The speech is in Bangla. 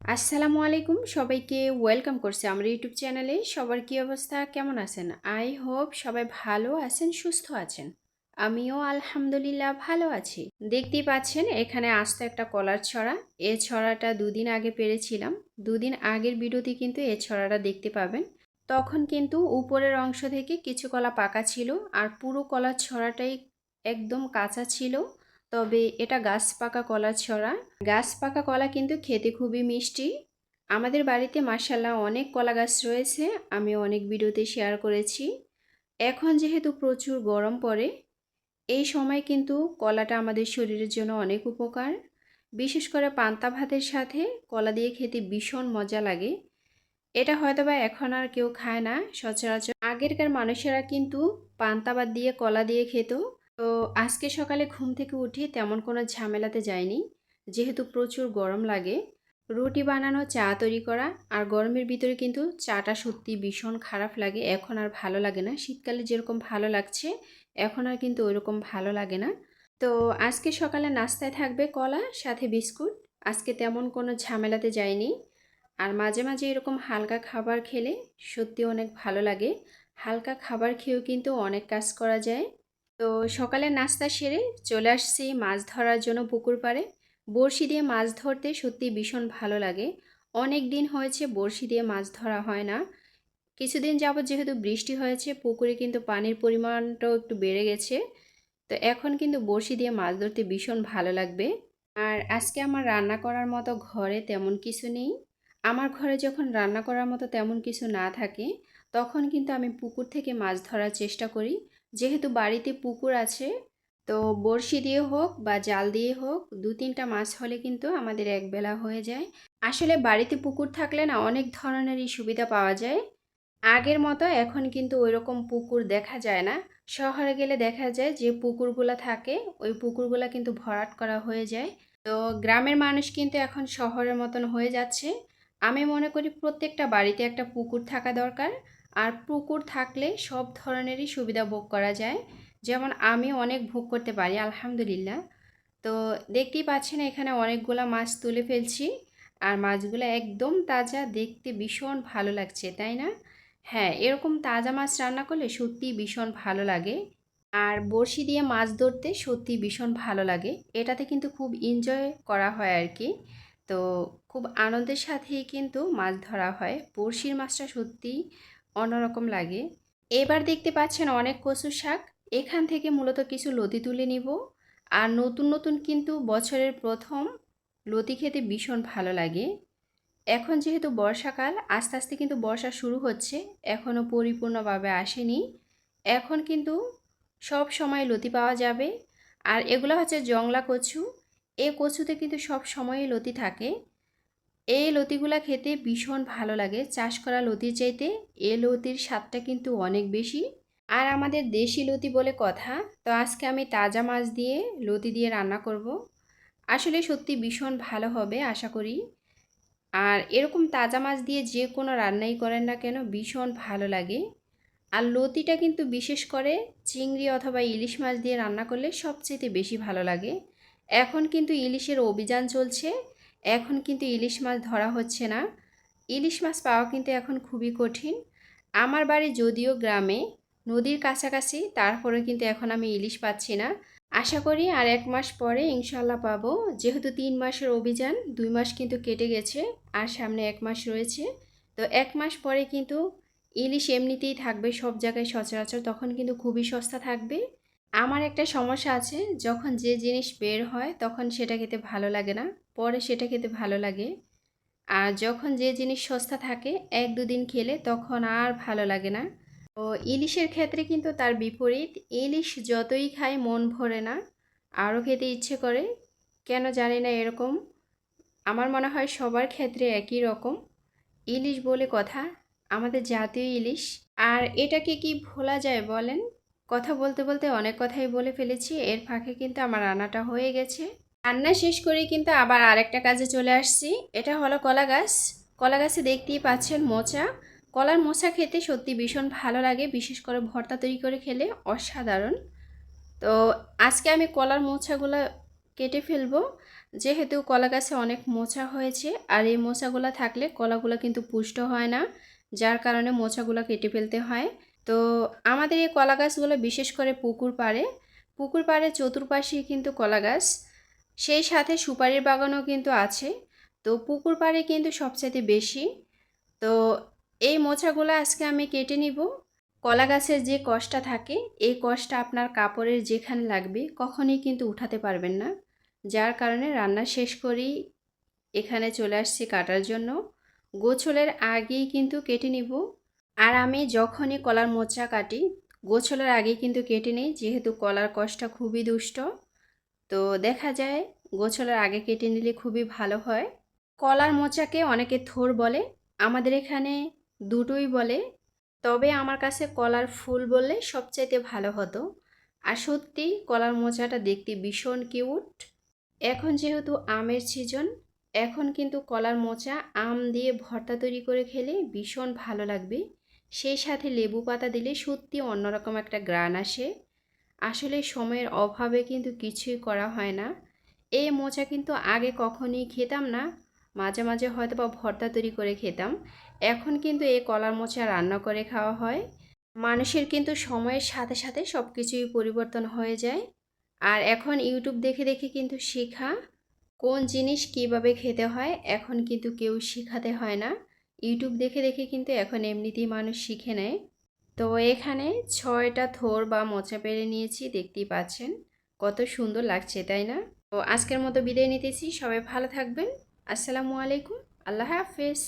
আসসালামু আলাইকুম। সবাইকে ওয়েলকাম করছি আমার ইউটিউব চ্যানেলে। সবার কি অবস্থা? কেমন আছেন? আই হোপ সবাই ভালো আছেন, সুস্থ আছেন। আমিও আলহামদুলিল্লাহ ভালো আছি। দেখতেই পাচ্ছেন, এখানে আস্ত একটা কলার ছড়া। এ ছড়াটা দুদিন আগে পেরেছিলাম। দুদিন আগের ভিডিওতে কিন্তু এ ছড়াটা দেখতে পাবেন। তখন কিন্তু উপরের অংশ থেকে কিছু কলা পাকা ছিল আর পুরো কলার ছড়াটাই একদম কাঁচা ছিল। তবে এটা গাছ পাকা কলা ছড়া। গাছ পাকা কলা কিন্তু খেতে খুবই মিষ্টি। আমাদের বাড়িতে মাসাল্লাহ অনেক কলা গাছ রয়েছে, আমি অনেক ভিডিওতে শেয়ার করেছি। এখন যেহেতু প্রচুর গরম পড়ে, এই সময় কিন্তু কলাটা আমাদের শরীরের জন্য অনেক উপকার। বিশেষ করে পান্তা ভাতের সাথে কলা দিয়ে খেতে ভীষণ মজা লাগে। এটা হয়তোবা এখন আর কেউ খায় না, সচরাচর আগেরকার মানুষেরা কিন্তু পান্তা ভাত দিয়ে কলা দিয়ে খেত। তো আজকে সকালে ঘুম থেকে উঠে তেমন কোনো ঝামেলাতে যায়নি যেহেতু প্রচুর গরম লাগে, রুটি বানানো, চা তৈরি করা আর গরমের ভিতরে কিন্তু চাটা সত্যি ভীষণ খারাপ লাগে। এখন আর ভালো লাগে না। শীতকালে যেরকম ভালো লাগছে, এখন আর কিন্তু ওইরকম ভালো লাগে না। তো আজকে সকালে নাস্তায় থাকবে কলা, সাথে বিস্কুট। আজকে তেমন কোনো ঝামেলাতে যায়নি আর মাঝে মাঝে এরকম হালকা খাবার খেলে সত্যি অনেক ভালো লাগে। হালকা খাবার খেয়েও কিন্তু অনেক কাজ করা যায়। তো সকালে নাস্তা সেরে চলে আসছি মাছ ধরার জন্য পুকুর পাড়ে। বড়শি দিয়ে মাছ ধরতে সত্যি ভীষণ ভালো লাগে। অনেক দিন হয়েছে বড়শি দিয়ে মাছ ধরা হয় না। কিছুদিন যাবৎ যেহেতু বৃষ্টি হয়েছে, পুকুরে কিন্তু পানির পরিমাণটাও একটু বেড়ে গেছে। তো এখন কিন্তু বড়শি দিয়ে মাছ ধরতে ভীষণ ভালো লাগবে। আর আজকে আমার রান্না করার মতো ঘরে তেমন কিছু নেই। আমার ঘরে যখন রান্না করার মতো তেমন কিছু না থাকে, তখন কিন্তু আমি পুকুর থেকে মাছ ধরার চেষ্টা করি। যেহেতু বাড়িতে পুকুর আছে, তো বড়শি দিয়ে হোক বা জাল দিয়ে হোক দু তিনটা মাছ হলে কিন্তু আমাদের একবেলা হয়ে যায়। আসলে বাড়িতে পুকুর থাকলে না অনেক ধরনেরই সুবিধা পাওয়া যায়। আগের মতো এখন কিন্তু ওই রকম পুকুর দেখা যায় না। শহরে গেলে দেখা যায় যে পুকুরগুলো থাকে, ওই পুকুরগুলো কিন্তু ভরাট করা হয়ে যায়। তো গ্রামের মানুষ কিন্তু এখন শহরের মতন হয়ে যাচ্ছে। আমি মনে করি প্রত্যেকটা বাড়িতে একটা পুকুর থাকা দরকার। আর পুকুর থাকলে সব ধরনেরই সুবিধা ভোগ করা যায়। যেমন আমি অনেক ভোগ করতে পারি, আলহামদুলিল্লাহ। তো দেখতেই পাচ্ছেন এখানে অনেকগুলো মাছ তুলে ফেলছি। আর মাছগুলো একদম তাজা, দেখতে ভীষণ ভালো লাগছে, তাই না? হ্যাঁ এরকম তাজা মাছ রান্না করলে সত্যি ভীষণ ভালো লাগে। আর বড়শি দিয়ে মাছ ধরতে সত্যি ভীষণ ভালো লাগে। এটাতে কিন্তু খুব এনজয় করা হয় আর কি। তো খুব আনন্দের সাথেই কিন্তু মাছ ধরা হয়। বড়শির মাছটা সত্যি অন্যরকম লাগে। এবার দেখতে পাচ্ছেন অনেক কচু শাক। এখান থেকে মূলত কিছু লতি তুলে নিব। আর নতুন নতুন কিন্তু বছরের প্রথম লতি খেতে ভীষণ ভালো লাগে। এখন যেহেতু বর্ষাকাল, আস্তে আস্তে কিন্তু বর্ষা শুরু হচ্ছে। এখনও পরিপূর্ণভাবে আসেনি। এখন কিন্তু সব সময় লতি পাওয়া যাবে। আর এগুলো হচ্ছে জংলা কচু। এ কচুতে কিন্তু সব সময়ই লতি থাকে। এই লতিগুলা খেতে ভীষণ ভালো লাগে। চাষ করা লতির চাইতে এ লতির স্বাদটা কিন্তু অনেক বেশি। আর আমাদের দেশি লতি বলে কথা, তো আজকে আমি তাজা মাছ দিয়ে লতি দিয়ে রান্না করব। আসলে সত্যি ভীষণ ভালো হবে, আশা করি। আর এরকম তাজা মাছ দিয়ে যে কোনো রান্নাই করেন না কেন ভীষণ ভালো লাগে। আর লতিটা কিন্তু বিশেষ করে চিংড়ি অথবা ইলিশ মাছ দিয়ে রান্না করলে সবচেয়ে বেশি ভালো লাগে। এখন কিন্তু ইলিশের অভিযান চলছে এখন কিন্তু ইলিশ মাছ ধরা হচ্ছে না। ইলিশ মাছ পাওয়া কিন্তু এখন খুবই কঠিন। আমার বাড়ি যদিও গ্রামে, নদীর কাছাকাছি, তারপরে কিন্তু এখন আমি ইলিশ পাচ্ছি না। আশা করি আর এক মাস পরে ইনশাল্লাহ পাবো। যেহেতু তিন মাসের অভিযান, দুই মাস কিন্তু কেটে গেছে আর সামনে এক মাস রয়েছে। তো এক মাস পরে কিন্তু ইলিশ এমনিতেই থাকবে সব জায়গায় সচরাচর, তখন কিন্তু খুবই সস্তা থাকবে। আমার একটা সমস্যা আছে, যখন যে জিনিস বের হয়, তখন সেটা খেতে ভালো লাগে না। পরে সেটা খেতে ভালো লাগে। আর যখন যে জিনিস সস্তা থাকে, এক দুদিন খেলে তখন আর ভালো লাগে না। ও ইলিশের ক্ষেত্রে কিন্তু তার বিপরীত, ইলিশ যতই খায় মন ভরে না, আরও খেতে ইচ্ছে করে। কেন জানি না এরকম, আমার মনে হয় সবার ক্ষেত্রে একই রকম। ইলিশ বলে কথা, আমাদের জাতীয় ইলিশ। আর এটাকে কি ভোলা যায় বলেন? কথা বলতে বলতে অনেক কথাই বলে ফেলেছি, এর ফাঁকে কিন্তু আমার রান্নাটা হয়ে গেছে। রান্না শেষ করেই কিন্তু আবার আরেকটা কাজে চলে আসছি। এটা হলো কলা গাছ। কলা গাছে দেখতেই পাচ্ছেন মোচা। কলার মোচা খেতে সত্যি ভীষণ ভালো লাগে, বিশেষ করে ভর্তা তৈরি করে খেলে অসাধারণ। তো আজকে আমি কলার মোচাগুলো কেটে ফেলব। যেহেতু কলা গাছে অনেক মোচা হয়েছে, আর এই মোচাগুলো থাকলে কলাগুলো কিন্তু পুষ্ট হয় না, যার কারণে মোচাগুলো কেটে ফেলতে হয়। তো আমাদের এই কলা গাছগুলো বিশেষ করে পুকুর পাড়ে। পুকুর পাড়ে চতুর্পাশে কিন্তু কলা গাছ। সেই সাথে সুপারির বাগানও কিন্তু আছে। তো পুকুর পাড়ে কিন্তু সবচেয়ে বেশি। তো এই মোচাগুলো আজকে আমি কেটে নিব। কলা গাছের যে কষটা থাকে, এই কষটা আপনার কাপড়ের যেখানে লাগবে কখনই কিন্তু উঠাতে পারবেন না। যার কারণে রান্না শেষ করেই এখানে চলে আসছি কাটার জন্য। গোছলের আগেই কিন্তু কেটে নিব। আর আমি যখনই কলার মোচা কাটি, গোছলের আগেই কিন্তু কেটে নিই, যেহেতু কলার কষটা খুবই দুষ্ট। তো দেখা যায় গোছলের আগে কেটে নিলে খুবই ভালো হয়। কলার মোচাকে অনেকে থোর বলে, আমাদের এখানে দুটোই বলে। তবে আমার কাছে কলার ফুল বললে সবচাইতে ভালো হতো। আর সত্যি কলার মোচাটা দেখতে ভীষণ কিউট। এখন যেহেতু আমের সিজন, এখন কিন্তু কলার মোচা আম দিয়ে ভর্তা তৈরি করে খেলে ভীষণ ভালো লাগবে। সেই সাথে লেবু পাতা দিলে সত্যি অন্যরকম একটা গ্রান আসে। আসলে সময়ের অভাবে কিন্তু কিছুই করা হয় না। এই মোচা কিন্তু আগে কখনই খেতাম না। মাঝে মাঝে হয়তো বা ভর্তা তৈরি করে খেতাম। এখন কিন্তু এই কলার মোচা রান্না করে খাওয়া হয়। মানুষের কিন্তু সময়ের সাথে সাথে সব কিছুই পরিবর্তন হয়ে যায়। আর এখন ইউটিউব দেখে দেখে কিন্তু শেখা। কোন জিনিস কীভাবে খেতে হয় এখন কিন্তু কেউ শেখাতে হয় না। ইউটিউব দেখে দেখে কিন্তু এখন এমনিতেই মানুষ শিখে নেয়। তো এখানে ছয়টা থোর বা মোচা পেরে নিয়েছি, দেখতেই পাচ্ছেন। কত সুন্দর লাগছে, তাই না? তো আজকের মতো বিদায় নিতেছি, সবাই ভালো থাকবেন। আসসালামু আলাইকুম, আল্লাহ হাফেজ।